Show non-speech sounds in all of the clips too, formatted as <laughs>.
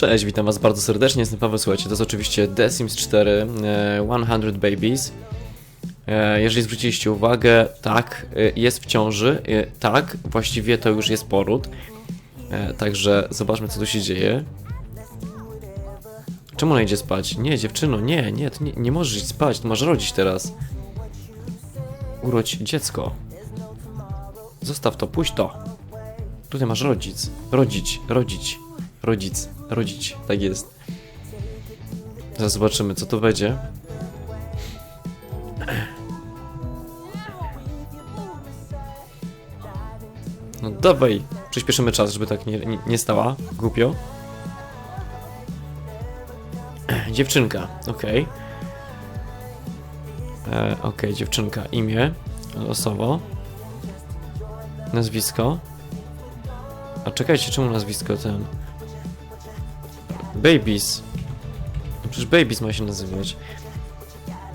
Cześć, witam was bardzo serdecznie, jestem Paweł, słuchajcie, to jest oczywiście The Sims 4 e, 100 Babies. E, jeżeli zwróciliście uwagę, tak, e, jest w ciąży, e, tak, właściwie to już jest poród. E, także zobaczmy co tu się dzieje. Czemu ona idzie spać? Nie, dziewczyno, nie, nie, nie, nie możesz iść spać, ty masz rodzić teraz. Urodź dziecko. Zostaw to, puść to. Tutaj masz rodzic. Rodzić, rodzić. Rodzic, rodzić, tak jest. Zaraz zobaczymy, co to będzie. No dawaj, przyspieszymy czas, żeby tak nie, nie, nie stała głupio. Dziewczynka, okej. E, Okej, dziewczynka, imię, losowo. Nazwisko. A czekajcie, czemu nazwisko ten? Babies. No przecież Babies ma się nazywać.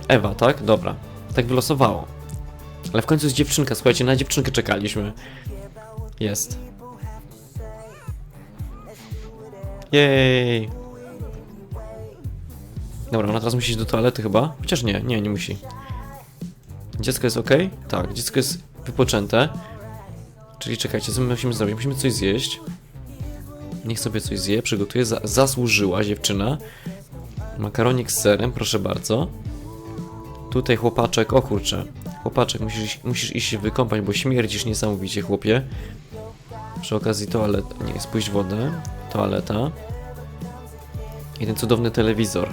Ewa, tak? Dobra. Tak wylosowało. Ale w końcu jest dziewczynka, słuchajcie, na dziewczynkę czekaliśmy. Jest. Jej. Dobra, ona teraz musi iść do toalety chyba. Chociaż nie, nie, nie musi. Dziecko jest ok? Tak, dziecko jest wypoczęte. Czyli czekajcie, co my musimy zrobić? Musimy coś zjeść. Niech sobie coś zje, przygotuje. Za zasłużyła dziewczyna. Makaronik z serem, proszę bardzo. Tutaj chłopaczek, o kurczę. Chłopaczek, musisz, musisz iść się wykąpać, bo śmierdzisz niesamowicie, chłopie. Przy okazji toalet, nie, spójrz wodę. Toaleta. I ten cudowny telewizor.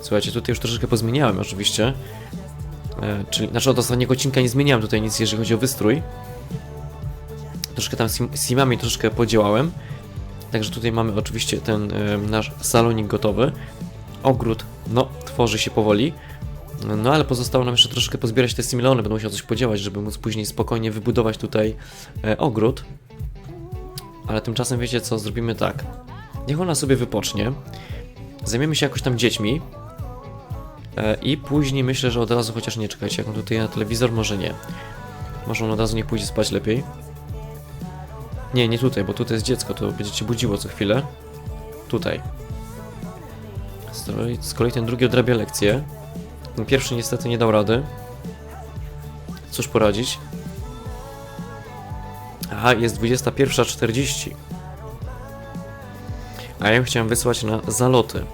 Słuchajcie, tutaj już troszeczkę pozmieniałem oczywiście. E, czyli, znaczy od ostatniego odcinka nie zmieniałem tutaj nic, jeżeli chodzi o wystrój. Troszkę tam sim, simami troszkę podziałałem. Także tutaj mamy oczywiście ten e, nasz salonik gotowy. Ogród, no, tworzy się powoli. No ale pozostało nam jeszcze troszkę pozbierać te similony, będę musiał coś podziałać, żeby móc później spokojnie wybudować tutaj e, ogród. Ale tymczasem wiecie co, zrobimy tak. Niech ona sobie wypocznie. Zajmiemy się jakoś tam dziećmi. E, I później myślę, że od razu, chociaż nie czekajcie, jak on tutaj na telewizor, może nie. Może on od razu nie pójdzie spać lepiej. Nie, nie tutaj, bo tutaj jest dziecko, to będzie cię budziło co chwilę. Tutaj. Z kolei- ten drugi odrabia lekcję. Ten pierwszy niestety nie dał rady. Cóż poradzić? Aha, jest 21.40. A ja chciałem wysłać na zaloty.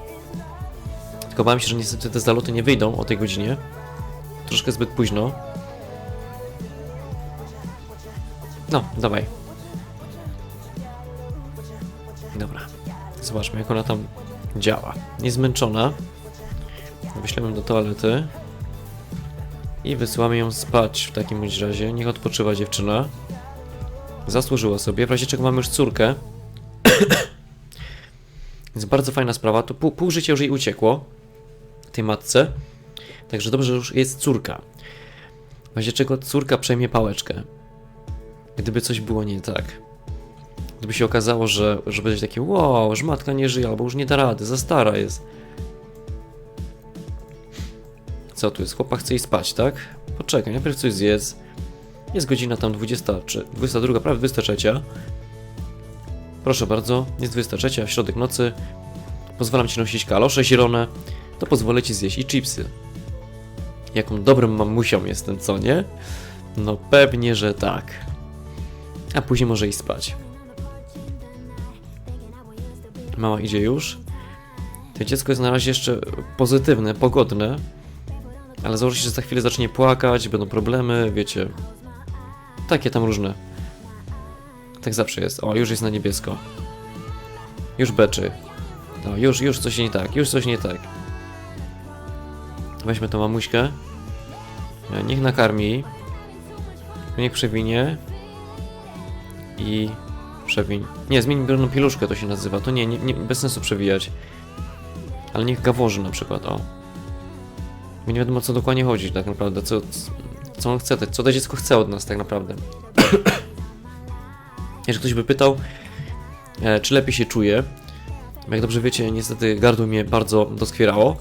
Tylko bałem się, że niestety te zaloty nie wyjdą o tej godzinie. Troszkę zbyt późno. No, dawaj. Zobaczmy, jak ona tam działa. Niezmęczona. Wyślemy do toalety. I wysyłamy ją spać w takim razie. Niech odpoczywa dziewczyna. Zasłużyła sobie. W razie czego mamy już córkę. <coughs> Więc bardzo fajna sprawa. Tu pół, pół życia już jej uciekło. Tej matce. Także dobrze, że już jest córka. W razie czego córka przejmie pałeczkę. Gdyby coś było nie tak. Gdyby się okazało, że, że będzie takie wow, już matka nie żyje, albo już nie da rady, za stara jest. Co tu jest? Chłopak chce iść spać, tak? Poczekaj, najpierw coś zjedz. Jest godzina tam 20 czy 22, prawie 23. Proszę bardzo, jest 23, w środek nocy. Pozwalam ci nosić kalosze zielone, to pozwolę ci zjeść i chipsy. Jaką dobrym mamusią jestem, co nie? No pewnie, że tak. A później może iść spać. Mała idzie już. To dziecko jest na razie jeszcze pozytywne, pogodne. Ale założę się, że za chwilę zacznie płakać, będą problemy, wiecie. Takie tam różne. Tak zawsze jest. O, już jest na niebiesko. Już beczy. No, już, już coś nie tak, już coś nie tak. Weźmy tą mamuśkę. E, Niech nakarmi. Niech przewinie. I przewiń. Nie, zmień brudną pieluszkę to się nazywa. To nie, nie, nie bez sensu przewijać. Ale niech gaworzy na przykład, o. Nie wiadomo o co dokładnie chodzi tak naprawdę, co, co on chce, co to dziecko chce od nas tak naprawdę. <coughs> Jeżeli ktoś by pytał, e, czy lepiej się czuje, jak dobrze wiecie, niestety gardło mnie bardzo doskwierało,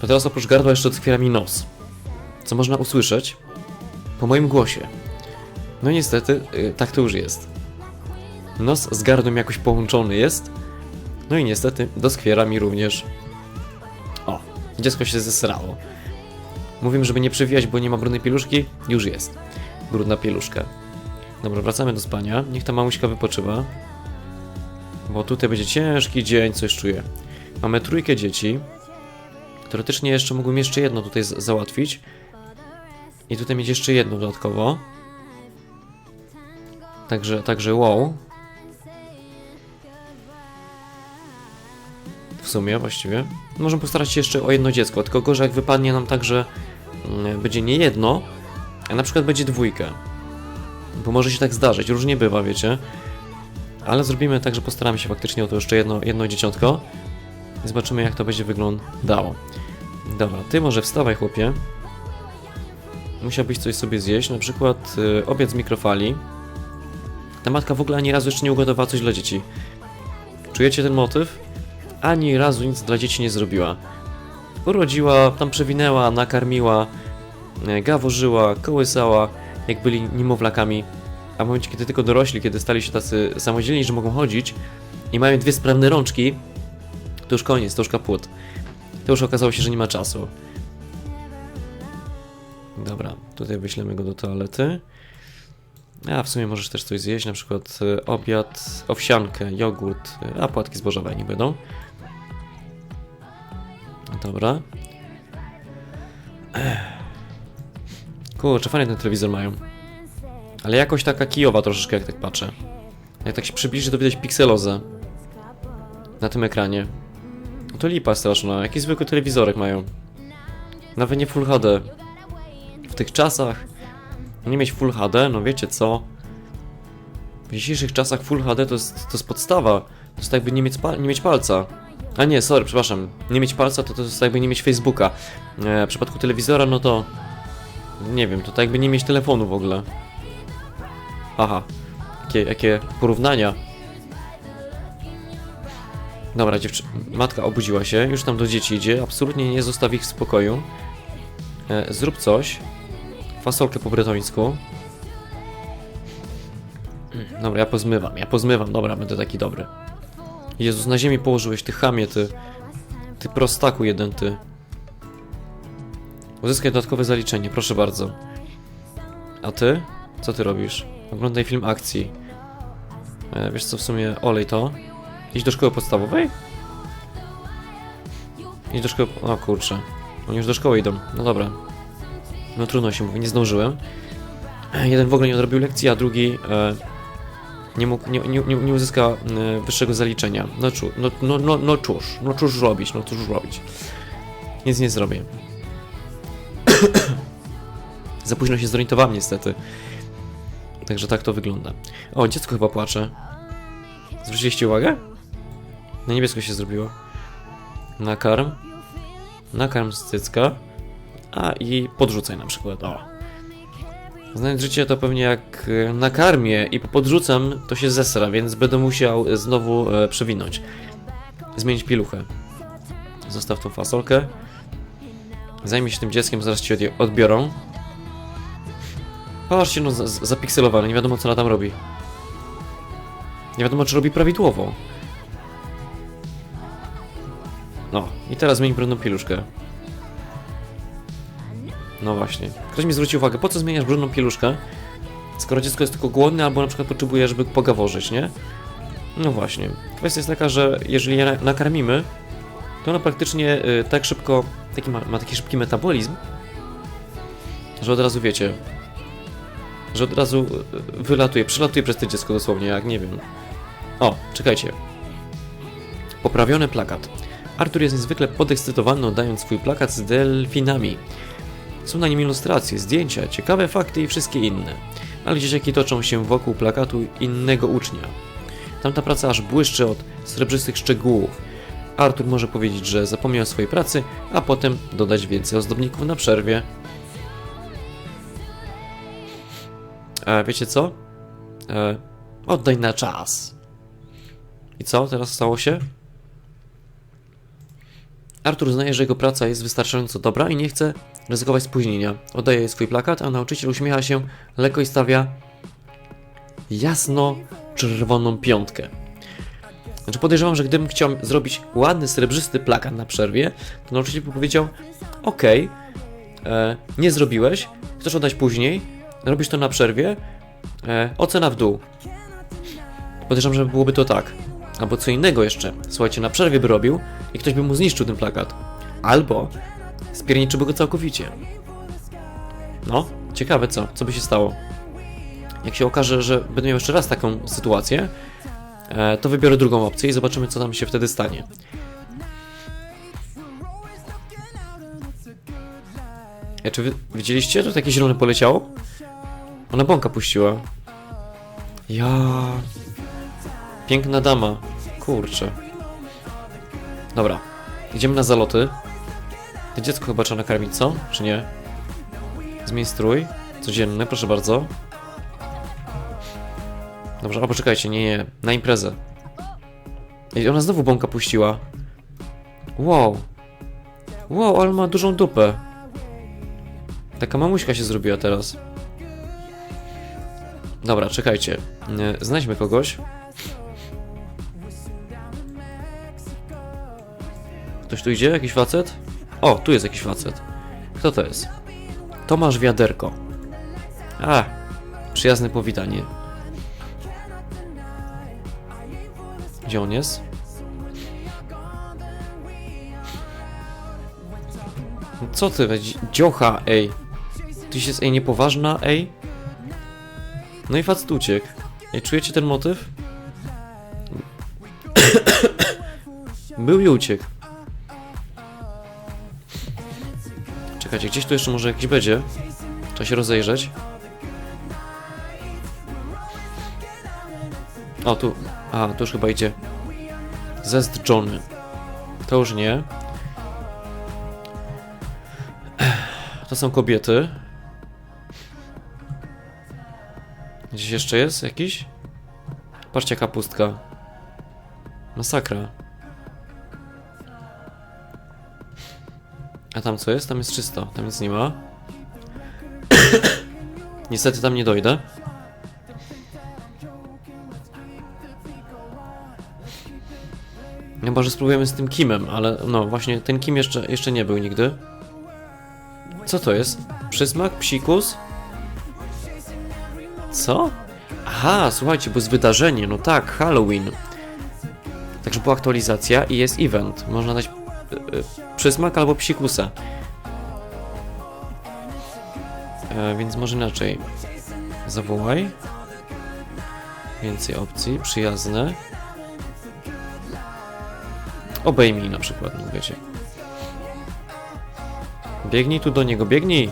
to teraz oprócz gardła jeszcze doskwiera mi nos, co można usłyszeć po moim głosie. No niestety, y, tak to już jest. Nos z gardłem jakoś połączony jest. No i niestety doskwiera mi również. O, dziecko się zesrało. Mówimy, żeby nie przewijać, bo nie ma brudnej pieluszki. Już jest. Brudna pieluszka. Dobra, wracamy do spania. Niech ta mamuśka wypoczywa. Bo tutaj będzie ciężki dzień, coś czuję. Mamy trójkę dzieci. Teoretycznie jeszcze mógłbym jeszcze jedno tutaj załatwić. I tutaj mieć jeszcze jedno dodatkowo. Także, także wow. W sumie właściwie. Możemy postarać się jeszcze o jedno dziecko, tylko gorzej jak wypadnie nam tak, że mm, będzie nie jedno, a na przykład będzie dwójkę. Bo może się tak zdarzyć, różnie bywa, wiecie. Ale zrobimy tak, że postaramy się faktycznie o to jeszcze jedno, jedno dzieciątko. I zobaczymy jak to będzie wyglądało. Dobra, ty może wstawaj chłopie. Musiałbyś coś sobie zjeść, na przykład y, obiad z mikrofali. Ta matka w ogóle ani razu jeszcze nie ugotowała coś dla dzieci. Czujecie ten motyw? Ani razu nic dla dzieci nie zrobiła. Urodziła, tam przewinęła, nakarmiła, e, gaworzyła, kołysała, jak byli niemowlakami. A w momencie, kiedy tylko dorośli, kiedy stali się tacy samodzielni, że mogą chodzić i mają dwie sprawne rączki, to już koniec, to już kaput. To już okazało się, że nie ma czasu. Dobra, tutaj wyślemy go do toalety. A w sumie możesz też coś zjeść, na przykład e, obiad, owsiankę, jogurt, e, a płatki zbożowe nie będą. Dobra. Kurczę, fajny ten telewizor mają. Ale jakoś taka kijowa troszeczkę, jak tak patrzę. Jak tak się przybliży, to widać pikselozę. Na tym ekranie. No to lipa straszna. Jaki zwykły telewizorek mają. Nawet nie Full HD. W tych czasach nie mieć Full HD, no wiecie co? W dzisiejszych czasach Full HD to jest, to jest podstawa. To jest tak jakby nie mieć, nie mieć palca. A nie, sorry, przepraszam. Nie mieć palca to, to jest jakby nie mieć Facebooka. E, w przypadku telewizora, no to... Nie wiem, to tak jakby nie mieć telefonu w ogóle. Aha. Jakie, jakie porównania. Dobra, dziewczy... Matka obudziła się, już tam do dzieci idzie, absolutnie nie zostawi ich w spokoju. E, zrób coś. Fasolkę po bretońsku. Dobra, ja pozmywam, ja pozmywam, dobra, będę taki dobry. Jezus, na ziemi położyłeś, ty chamie, ty. Ty prostaku jeden, ty. Uzyskaj dodatkowe zaliczenie, proszę bardzo. A ty? Co ty robisz? Oglądaj film akcji. E, wiesz co, w sumie olej to. Idź do szkoły podstawowej? Idź do szkoły... O kurczę. Oni już do szkoły idą. No dobra. No trudno się mówi, nie zdążyłem. Jeden w ogóle nie odrobił lekcji, a drugi e, nie, mógł, nie, nie, nie uzyska e, wyższego zaliczenia. No, czu, no, no, no, no cóż, no cóż robić, no cóż robić. Nic nie zrobię. <coughs> Za późno się zorientowałem niestety. Także tak to wygląda. O, dziecko chyba płacze. Zwróciliście uwagę? Na niebiesko się zrobiło. Nakarm. Nakarm z cycka. A i podrzucaj na przykład. O. Znając życie, to pewnie jak e, nakarmię i podrzucam, to się zesra, więc będę musiał znowu e, przewinąć. Zmienić pieluchę. Zostaw tą fasolkę. Zajmij się tym dzieckiem, zaraz ci odbiorą. Patrzcie, no, zapikselowane, nie wiadomo co ona tam robi. Nie wiadomo, czy robi prawidłowo. No, i teraz zmień brudną pieluszkę. No właśnie. Ktoś mi zwrócił uwagę, po co zmieniasz brudną pieluszkę, skoro dziecko jest tylko głodne, albo na przykład potrzebuje, żeby pogaworzyć, nie? No właśnie. Kwestia jest taka, że jeżeli je na- nakarmimy, to ono praktycznie y, tak szybko, taki ma, ma taki szybki metabolizm, że od razu wiecie, że od razu y, wylatuje, przelatuje przez to dziecko dosłownie, jak nie wiem. O, czekajcie. Poprawiony plakat. Artur jest niezwykle podekscytowany oddając swój plakat z delfinami. Są na nim ilustracje, zdjęcia, ciekawe fakty i wszystkie inne. Ale dzieciaki toczą się wokół plakatu innego ucznia. Tamta praca aż błyszczy od srebrzystych szczegółów. Artur może powiedzieć, że zapomniał o swojej pracy, a potem dodać więcej ozdobników na przerwie. E, wiecie co? E, oddaj na czas. I co teraz stało się? Artur uznaje, że jego praca jest wystarczająco dobra i nie chce ryzykować spóźnienia. Oddaje swój plakat, a nauczyciel uśmiecha się lekko i stawia jasno-czerwoną piątkę. Znaczy podejrzewam, że gdybym chciał zrobić ładny, srebrzysty plakat na przerwie, to nauczyciel by powiedział okej, e, nie zrobiłeś, chcesz oddać później, robisz to na przerwie, e, ocena w dół. Podejrzewam, że byłoby to tak. Albo co innego jeszcze. Słuchajcie, na przerwie by robił i ktoś by mu zniszczył ten plakat. Albo spierniczyłby go całkowicie. No, ciekawe co, co by się stało. Jak się okaże, że będę miał jeszcze raz taką sytuację, e, to wybiorę drugą opcję i zobaczymy, co tam się wtedy stanie. E, czy wy widzieliście, że takie zielone poleciało? Ona bąka puściła. Ja. Piękna dama. Kurczę. Dobra. Idziemy na zaloty. To dziecko chyba trzeba nakarmić, co? Czy nie? Zmień strój. Codzienny, proszę bardzo. Dobrze, a poczekajcie, nie, nie. Na imprezę. Ej, ona znowu bąka puściła. Wow. Wow, ale ma dużą dupę. Taka mamuśka się zrobiła teraz. Dobra, czekajcie. Znajdźmy kogoś. Ktoś tu idzie? Jakiś facet? O, tu jest jakiś facet. Kto to jest? Tomasz Wiaderko. A, przyjazne powitanie. Gdzie on jest? Co ty, dzi- dziocha, ej. Tyś jest, ej, niepoważna, ej. No i facet uciekł. Ej, czujecie ten motyw? <coughs> Był i uciekł. Czekajcie, gdzieś tu jeszcze może jakiś będzie. Trzeba się rozejrzeć. O, tu. A, tu już chyba idzie. Zest Johnny. To już nie. To są kobiety. Gdzieś jeszcze jest jakiś? Patrzcie, jaka pustka. Masakra. A tam co jest? Tam jest czysto. Tam nic nie ma. <coughs> Niestety tam nie dojdę. Chyba, że spróbujemy z tym Kimem, ale no właśnie ten Kim jeszcze, jeszcze nie był nigdy. Co to jest? Przysmak? Psikus? Co? Aha, słuchajcie, bo jest wydarzenie, no tak, Halloween. Także była aktualizacja i jest event. Można dać przysmak albo psikusa. E, więc może inaczej. Zawołaj. Więcej opcji, przyjazne. Obejmij na przykład, no wiecie. Biegnij tu do niego, biegnij!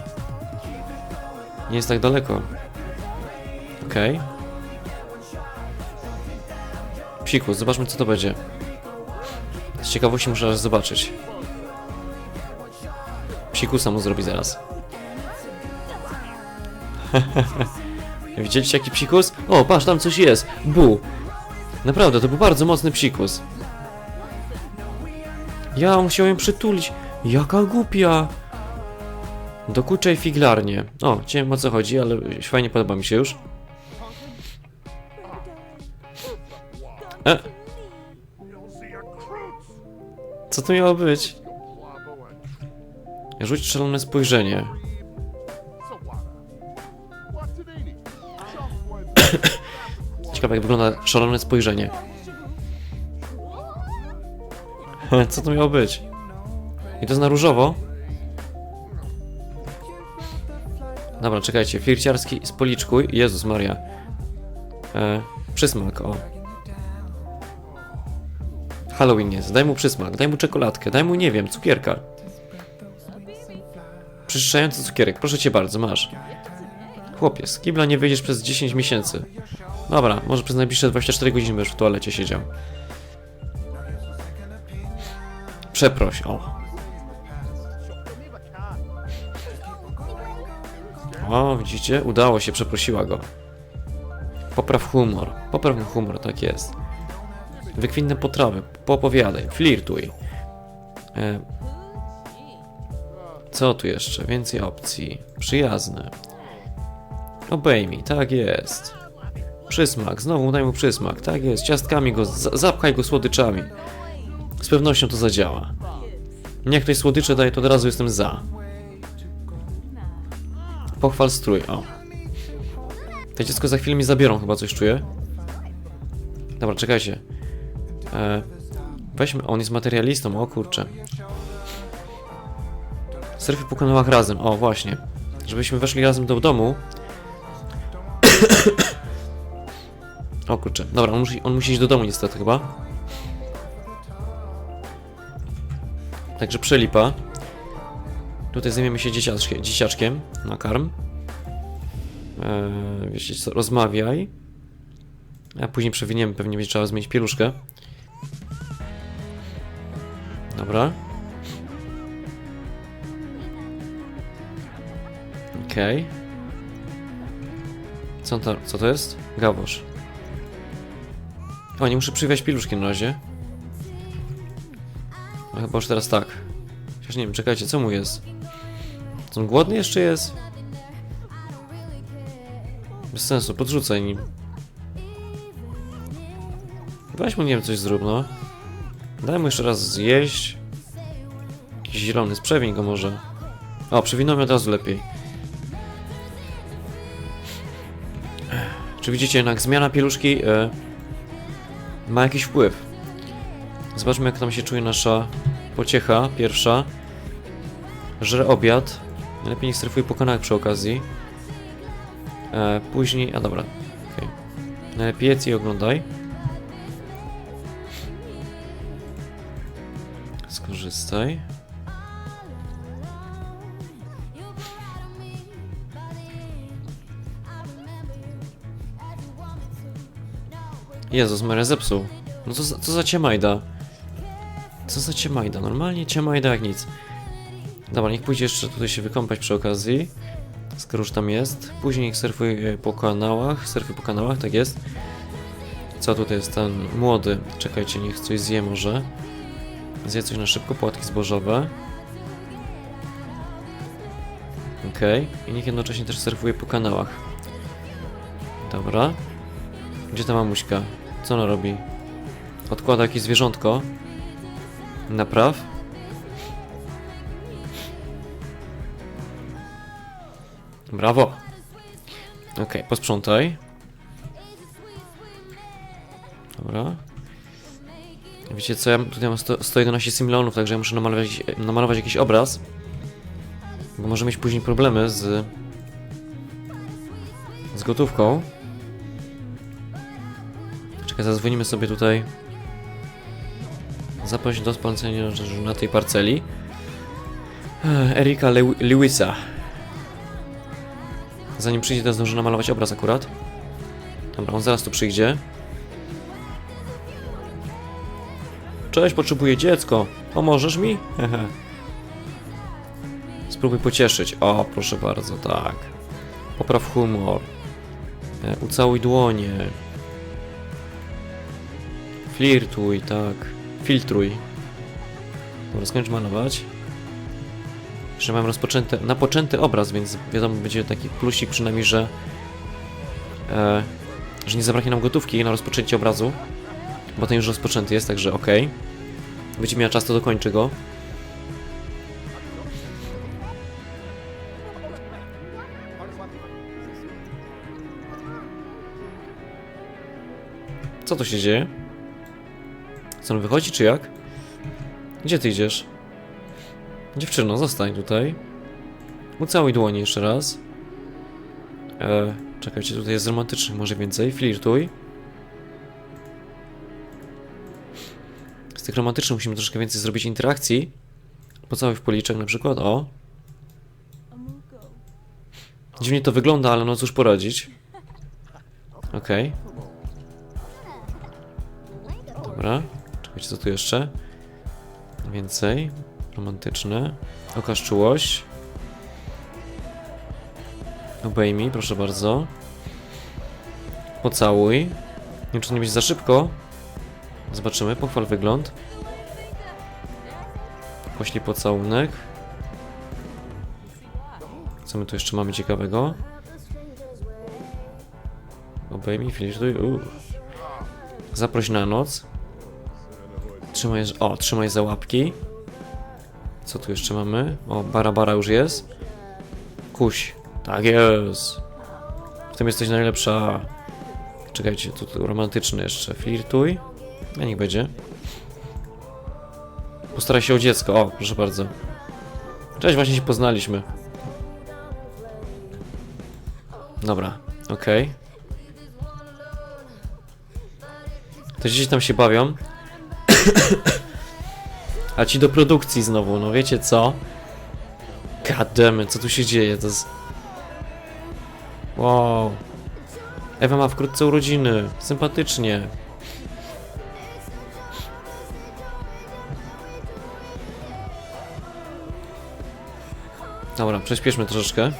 Nie jest tak daleko. Okej. Psikus, zobaczmy co to będzie. Z ciekawości muszę aż zobaczyć. Psikusa mu zrobi zaraz. <laughs> Widzieliście jaki psikus? O, patrz, tam coś jest. Bu. Naprawdę, to był bardzo mocny psikus. Ja musiałem przytulić. Jaka głupia. Dokuczaj figlarnie. O, nie wiem o co chodzi, ale fajnie podoba mi się już. E. Co to miało być? Rzuć szalone spojrzenie. <coughs> Ciekawe jak wygląda szalone spojrzenie. <coughs> Co to miało być? I to jest na różowo? Dobra, czekajcie. Flirciarski spoliczkuj. Jezus Maria. E, przysmak, o. Halloween jest. Daj mu przysmak, daj mu czekoladkę, daj mu, nie wiem, cukierka. Przyszczający cukierek, proszę cię bardzo, masz. Chłopie, z kibla nie wyjdziesz przez 10 miesięcy. Dobra, może przez najbliższe 24 godziny będziesz w toalecie siedział. Przeproś, o. O, widzicie? Udało się, przeprosiła go. Popraw humor. Popraw humor, tak jest. Wykwintne potrawy, poopowiadaj, flirtuj. E... Co tu jeszcze? Więcej opcji. Przyjazne. Obejmij, tak jest. Przysmak, znowu daj mu przysmak. Tak jest, ciastkami go, za- zapchaj go słodyczami. Z pewnością to zadziała. Jak ktoś słodycze daje, to od razu jestem za. Pochwal strój, o. To dziecko za chwilę mi zabiorą, chyba coś czuję. Dobra, czekajcie. E, weźmy, on jest materialistą, o kurczę. Surfy po kanałach razem, o właśnie. Żebyśmy weszli razem do domu. <coughs> o kurczę, dobra, on musi, on musi iść do domu niestety chyba. Także przelipa. Tutaj zajmiemy się dzieciaczkiem, dzieciaczkiem na karm. Eee, wiecie co, rozmawiaj. A później przewiniemy, pewnie będzie trzeba zmienić pieluszkę. Dobra. Okej. Co to, co to jest? Gawosz. O, nie muszę przywieźć pieluszki na razie. No chyba już teraz tak. Chociaż nie wiem, czekajcie, co mu jest? Co on głodny jeszcze jest? Bez sensu, podrzucaj nim. Weź mu, nie wiem, coś zrób, no. Daj mu jeszcze raz zjeść. Zielony, sprzewiń go może. O, przewinął mi od razu lepiej. Czy widzicie, jednak zmiana pieluszki e, ma jakiś wpływ. Zobaczmy, jak tam się czuje nasza pociecha pierwsza. Żre obiad. Najlepiej niech strefuje po kanałach przy okazji. E, później... A dobra. Okay. Najlepiej jedz i oglądaj. Skorzystaj. Jezus Maria zepsuł. No co, co za ciemajda? Co za ciemajda? Normalnie ciemajda jak nic. Dobra, niech pójdzie jeszcze tutaj się wykąpać przy okazji. Skoro już tam jest. Później niech surfuje po kanałach. Surfuje po kanałach, tak jest. Co tutaj jest ten młody? Czekajcie, niech coś zje może. Zje coś na szybko, płatki zbożowe. Okej. I niech jednocześnie też surfuje po kanałach. Dobra. Gdzie ta mamuśka? Co ona robi? Odkłada jakieś zwierzątko. Napraw. Brawo. Okej, posprzątaj. Dobra. Wiecie co, ja tutaj mam 100, 111 similonów, także ja muszę namalować, namalować jakiś obraz. Bo może mieć później problemy z... z gotówką. Zadzwonimy sobie tutaj. Zaproś do sponsenia na tej parceli. Erika Lew Lewisa. Zanim przyjdzie, to zdąży namalować obraz akurat. Dobra, on zaraz tu przyjdzie. Cześć, potrzebuję dziecko. Pomożesz mi? <laughs> Spróbuj pocieszyć. O, proszę bardzo, tak. Popraw humor. E, Ucałuj dłonie. Flirtuj, tak. Filtruj. Dobra, skończ malować. Jeszcze mam rozpoczęty, napoczęty obraz, więc wiadomo, będzie taki plusik przynajmniej, że e, że nie zabraknie nam gotówki na rozpoczęcie obrazu, bo ten już rozpoczęty jest, także ok. Będzie miała czas, to dokończy go. Co tu się dzieje? Co on wychodzi, czy jak? Gdzie ty idziesz? Dziewczyno, zostań tutaj. Ucałuj dłonie jeszcze raz. E, czekajcie, tutaj jest romantycznych może więcej. Flirtuj. Z tych romantycznych musimy troszkę więcej zrobić interakcji. Pocałuj w policzek na przykład, o. Dziwnie to wygląda, ale no cóż poradzić. Okej. Dobra. Czekajcie, co tu jeszcze? Więcej. Romantyczne. Okaż czułość. Obejmij, proszę bardzo. Pocałuj. Nie wiem, czy to nie będzie za szybko. Zobaczymy, pochwal wygląd. Poślij pocałunek. Co my tu jeszcze mamy ciekawego? Obejmij, filtruj. Zaproś na noc. Trzymaj, o, trzymaj za łapki. Co tu jeszcze mamy? O, Barabara już jest. Kuś. Tak jest. W tym jesteś najlepsza. Czekajcie, tu, romantyczny jeszcze. Flirtuj. A niech będzie. Postaraj się o dziecko. O, proszę bardzo. Cześć, właśnie się poznaliśmy. Dobra, okej. Te dzieci tam się bawią. A ci do produkcji znowu, no wiecie co? Gademy, co tu się dzieje? To jest... Wow. Ewa ma wkrótce urodziny. Sympatycznie. Dobra, prześpieszmy troszeczkę.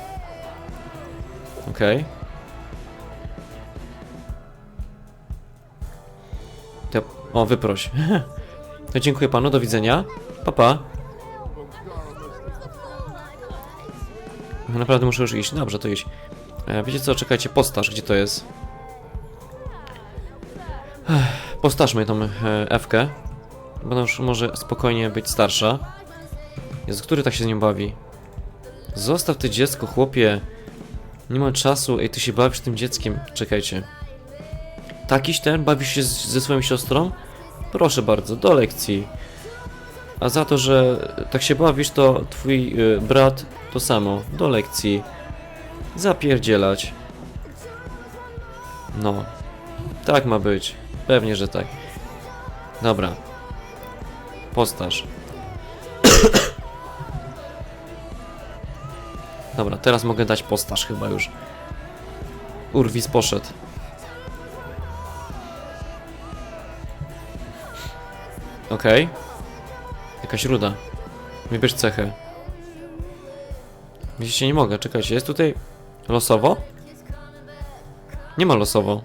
Okej. To, o, wyproś. <laughs> Dziękuję panu, do widzenia. Papa. Pa. Naprawdę muszę już iść. Dobrze, to iść. E, wiecie co, czekajcie, postaż, gdzie to jest? Postażmy tą Ewkę. Bo już może spokojnie być starsza. Jest, który tak się z nią bawi? Zostaw ty dziecko, chłopie. Nie ma czasu, ej, ty się bawisz tym dzieckiem. Czekajcie. Takiś ten, bawisz się z, ze swoją siostrą? Proszę bardzo, do lekcji. A za to, że tak się bawisz, to twój y, brat to samo, do lekcji. Zapierdzielać. No. Tak ma być. Pewnie, że tak. Dobra. Postaż. Dobra, teraz mogę dać postaż chyba już. Urwis poszedł. Okej. Jakaś ruda. Wybierz cechę. Widzicie, nie mogę, czekajcie, jest tutaj losowo? Nie ma losowo.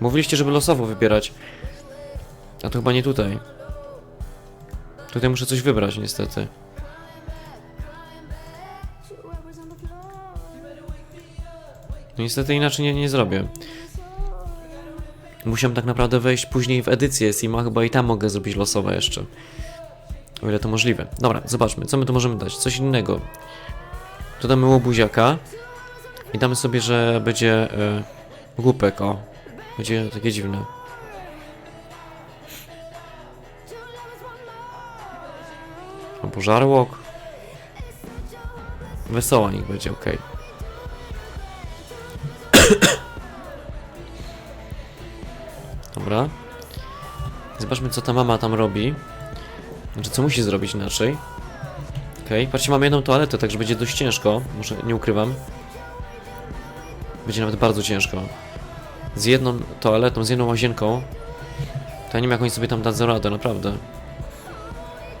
Mówiliście, żeby losowo wybierać. A to chyba nie tutaj. Tutaj muszę coś wybrać, niestety. No niestety inaczej nie, nie zrobię. Musiałem tak naprawdę wejść później w edycję Sima, chyba i tam mogę zrobić losowe jeszcze. O ile to możliwe. Dobra, zobaczmy, co my tu możemy dać. Coś innego. Tu damy łobuziaka. I damy sobie, że będzie e, głupek, o. Będzie takie dziwne. Albo żarłok. Wesoła niech będzie, okej. Dobra. Zobaczmy, co ta mama tam robi. Znaczy, co musi zrobić inaczej. Okej, patrzcie, mamy jedną toaletę, także będzie dość ciężko. Może nie ukrywam. Będzie nawet bardzo ciężko. Z jedną toaletą, z jedną łazienką. To ja nie wiem, jak oni sobie tam dadzą radę, naprawdę.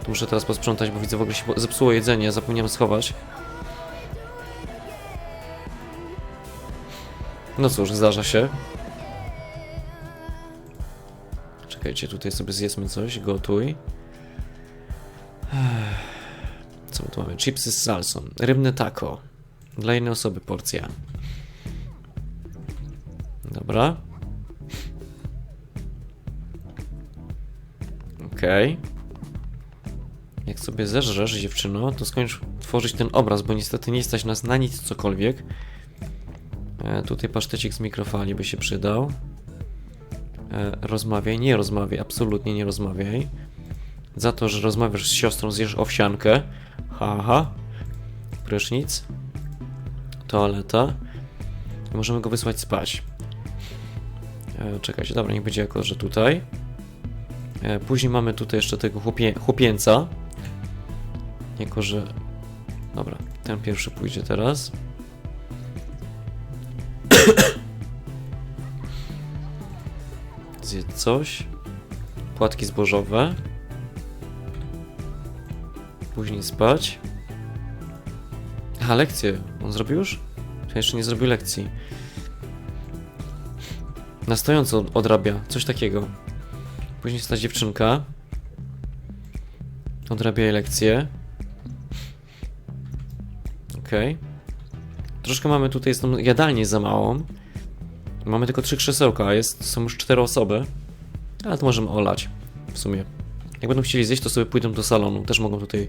Tu muszę teraz posprzątać, bo widzę w ogóle się zepsuło jedzenie, zapomniałem schować. No cóż, zdarza się. Czekajcie, tutaj sobie zjedzmy coś, gotuj. Co my tu mamy? Chipsy z salsą. Rybne taco. Dla jednej osoby porcja. Dobra. Okej. Jak sobie zeżresz, dziewczyno, to skończ tworzyć ten obraz, bo niestety nie stać nas na nic cokolwiek. E, tutaj pasztecik z mikrofali by się przydał. E, rozmawiaj, nie rozmawiaj, absolutnie nie rozmawiaj. Za to, że rozmawiasz z siostrą, zjesz owsiankę. Haha. Prysznic. Toaleta. I możemy go wysłać spać. E, czekajcie, dobra, niech będzie jako, że tutaj. E, później mamy tutaj jeszcze tego chłopie, chłopięca. Jako, że... Dobra, ten pierwszy pójdzie teraz. Coś. Płatki zbożowe. Później spać. Aha, lekcję. On zrobił już? Czy jeszcze nie zrobił lekcji? Na stojąco odrabia. Coś takiego. Później jest ta dziewczynka. Odrabia jej lekcję. Okej. Troszkę mamy tutaj jest tą jadalnię za małą. Mamy tylko trzy krzesełka, a jest, są już cztery osoby. Ale to możemy olać, w sumie. Jak będą chcieli zjeść, to sobie pójdą do salonu. Też mogą tutaj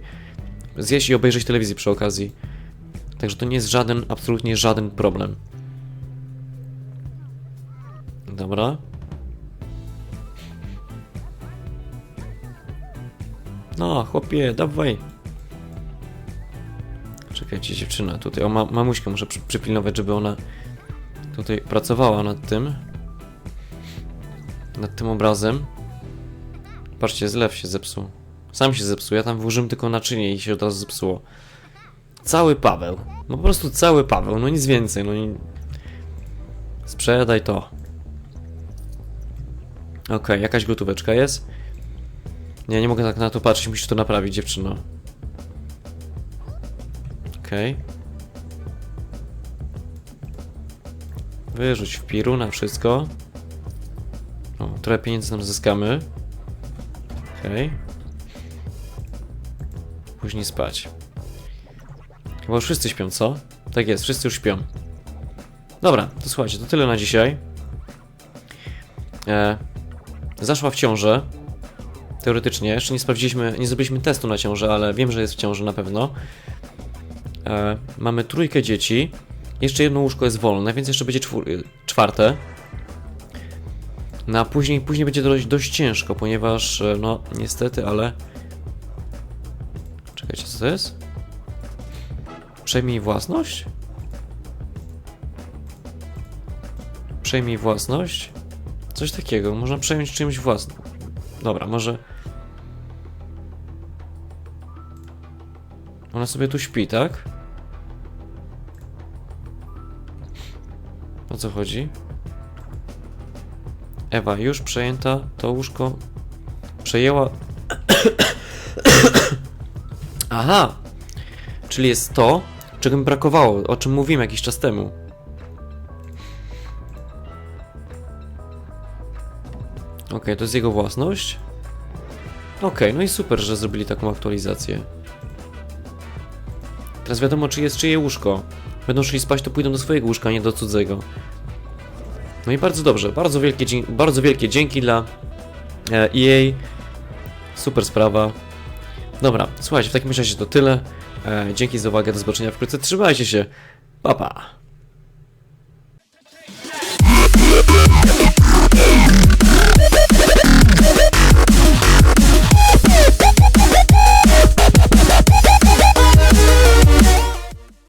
zjeść i obejrzeć telewizję przy okazji. Także to nie jest żaden, absolutnie żaden problem. Dobra. No, chłopie, dawaj. Czekajcie, dziewczyna tutaj. O, ma mamuśkę muszę przy przypilnować, żeby ona tutaj pracowała nad tym. Nad tym obrazem. Patrzcie, zlew się zepsuł. Sam się zepsuł. Ja tam włożyłem tylko naczynie i się od razu zepsuło. Cały Paweł. No po prostu cały Paweł, no nic więcej, no. Sprzedaj to. Okej, jakaś gotóweczka jest. Nie, nie mogę tak na to patrzeć, musisz to naprawić, dziewczyno. Okej. Wyrzuć w piru na wszystko. O, trochę pieniędzy nam zyskamy. Okej. Później spać. Chyba już wszyscy śpią, co? Tak jest, wszyscy już śpią. Dobra, to słuchajcie, to tyle na dzisiaj. E, zaszła w ciążę. Teoretycznie. Jeszcze nie sprawdziliśmy, nie zrobiliśmy testu na ciążę, ale wiem, że jest w ciąży na pewno. E, mamy trójkę dzieci. Jeszcze jedno łóżko jest wolne, więc jeszcze będzie czwór, czwarte. No a później, później będzie dość, dość ciężko, ponieważ, e, no niestety, ale... Czekajcie, co to jest? Przejmij własność? Przejmij własność? Coś takiego, można przejąć czymś własnym. Dobra, może... Ona sobie tu śpi, tak? O co chodzi? Ewa, już przejęta to łóżko. Przejęła. <coughs> Aha! Czyli jest to, czego mi brakowało, o czym mówiłem jakiś czas temu. Okej, to jest jego własność. Okej, no i super, że zrobili taką aktualizację. Teraz wiadomo, czy jest czyje łóżko. Będą szli spać, to pójdą do swojego łóżka, nie do cudzego. No i bardzo dobrze, bardzo wielkie, bardzo wielkie dzięki dla e, EA. Super sprawa. Dobra, słuchajcie, w takim razie to tyle. E, dzięki za uwagę, do zobaczenia wkrótce. Trzymajcie się. Pa, pa.